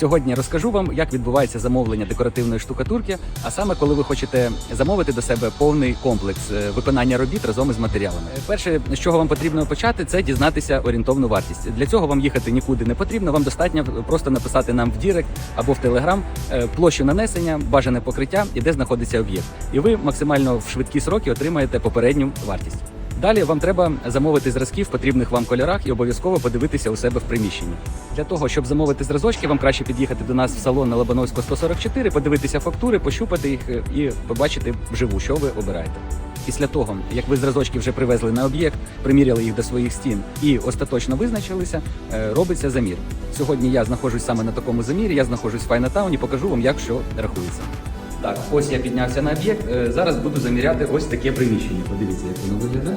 Сьогодні розкажу вам, як відбувається замовлення декоративної штукатурки, а саме коли ви хочете замовити до себе повний комплекс е, виконання робіт разом із матеріалами. Е, Перше, з чого вам потрібно почати, це дізнатися орієнтовну вартість. Для цього вам їхати нікуди не потрібно. Вам достатньо просто написати нам в Дірект або в Телеграм е, площу нанесення, бажане покриття і де знаходиться об'єкт. І ви максимально в швидкі сроки отримаєте попередню вартість. Далі вам треба замовити зразки в потрібних вам кольорах і обов'язково подивитися у себе в приміщенні. Для того, щоб замовити зразочки, вам краще під'їхати до нас в салон на Лобановського 144, подивитися фактури, пощупати їх е, і побачити вживу, що ви обираєте. Після того, як ви зразочки вже привезли на об'єкт, приміряли їх до своїх стін і остаточно визначилися, е, робиться замір. Сьогодні я знаходжусь саме на такому замірі. Я знаходжусь в Файнатауні, покажу вам, як що рахується. Так, ось я піднявся на об'єкт. Е, Зараз буду заміряти ось таке приміщення. Подивіться, як воно виглядає.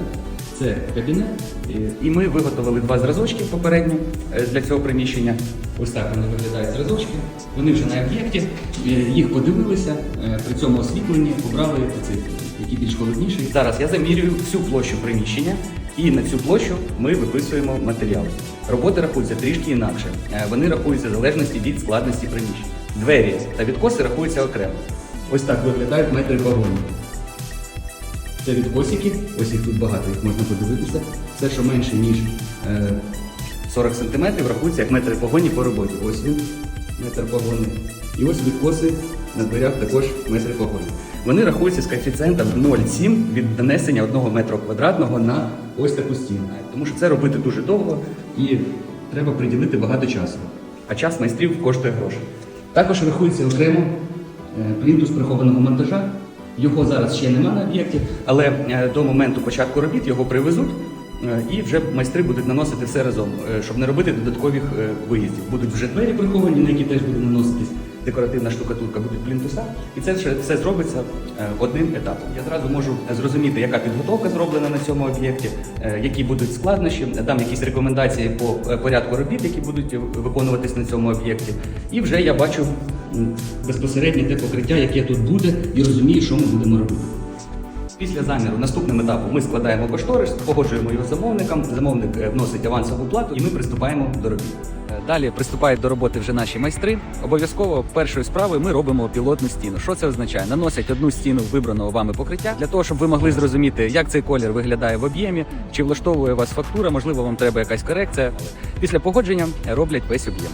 Це кабінет. І- І ми виготовили два зразочки попередньо е, для цього приміщення. Ось так вони виглядають зразочки. Вони вже на об'єкті. Е, Їх подивилися. е, При цьому освітленні обрали цей, який більш холодніший. Зараз я замірюю всю площу приміщення. І на цю площу ми виписуємо матеріал. Роботи рахуються трішки інакше. Е, Вони рахуються в залежності від складності приміщення. Двері та відкоси рахуються окремо. Ось так виглядають метри вагонів. Це відкосики, ось їх тут багато, їх можна подивитися. Все, що менше, ніж е, 40 см, рахується як метри погоні по роботі. Ось він, метр погони. І ось відкоси на дверях також метри погоні. Вони рахуються з коефіцієнтом 0,7 від нанесення 1 метра квадратного на ось таку стіну. Тому що це робити дуже довго і треба приділити багато часу. А час майстрів коштує гроші. Також рахується окремо е, плінтус прихованого монтажа. Його зараз ще нема на об'єкті, але е, до моменту початку робіт його привезуть. е, І вже майстри будуть наносити все разом, е, щоб не робити додаткових е, виїздів. Будуть вже двері приховані, на які теж буде наноситись декоративна штукатурка, будуть плінтуса, і це все, зробиться е, одним етапом. Я зразу можу зрозуміти, яка підготовка зроблена на цьому об'єкті, е, які будуть складнощі, дам якісь рекомендації по е, порядку робіт, які будуть виконуватись на цьому об'єкті. І вже я бачу безпосередньо те покриття, яке тут буде, і розумію, що ми будемо робити. Після заміру наступним етапом ми складаємо кошторис, погоджуємо його з замовником. Замовник е, вносить авансову плату, і ми приступаємо до робіт. Е, Далі приступають до роботи вже наші майстри. Обов'язково першою справою ми робимо пілотну стіну. Що це означає? Наносять одну стіну вибраного вами покриття для того, щоб ви могли зрозуміти, як цей колір виглядає в об'ємі, чи влаштовує вас фактура, можливо, вам треба якась корекція. Після погодження роблять весь об'єм.